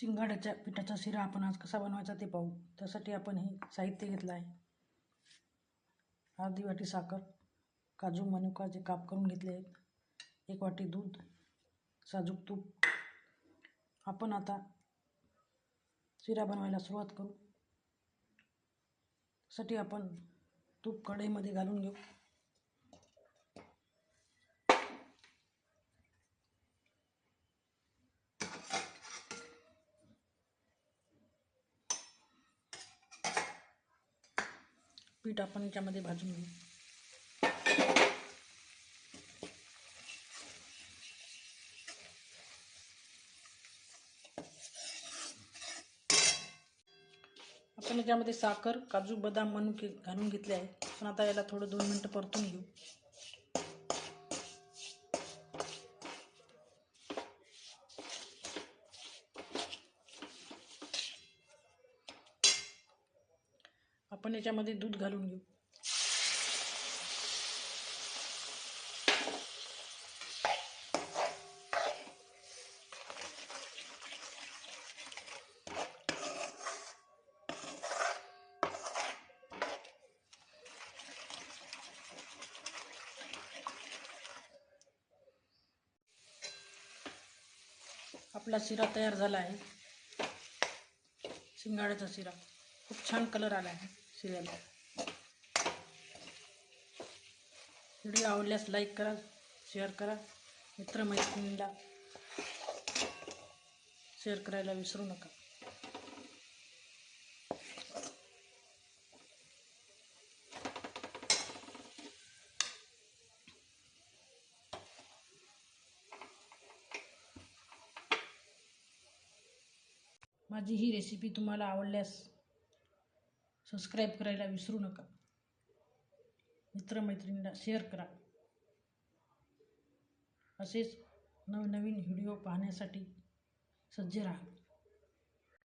शिंगाड्याच्या पिठाचा शिरा आपण आज कसा बनवायचा ते पाहू. त्यासाठी आपण हे साहित्य घेतलं आहे. अर्धी वाटी साखर काजू मनुकाचे काप करून घेतले आहेत. एक वाटी दूध साजूक तूप. आपण आता शिरा बनवायला सुरुवात करू. साठी आपण तूप कढईमध्ये घालून घेऊ. पीठ आपण याच्यामध्ये भाजून घेऊ. आपण याच्यामध्ये साखर काजू बदाम मनुके घालून घेतले आहे पण आता याला थोडं दोन मिनटं परतून घेऊ. आपण याच्यामध्ये दूध घालून घेऊ. आपला शिरा तयार झाला आहे. शिंगाड्याचा शिरा. खूप छान कलर आला आहे शिऱ्याला व्हिडिओ आवडल्यास लाईक करा शेअर करा. मित्रमैत्रिणींना शेअर करायला विसरू नका. माझी ही रेसिपी तुम्हाला आवडल्यास सबस्क्राईब करायला विसरू नका. मित्रमैत्रिणींना शेअर करा. असेच नवनवीन व्हिडिओ पाहण्यासाठी सज्ज राहा.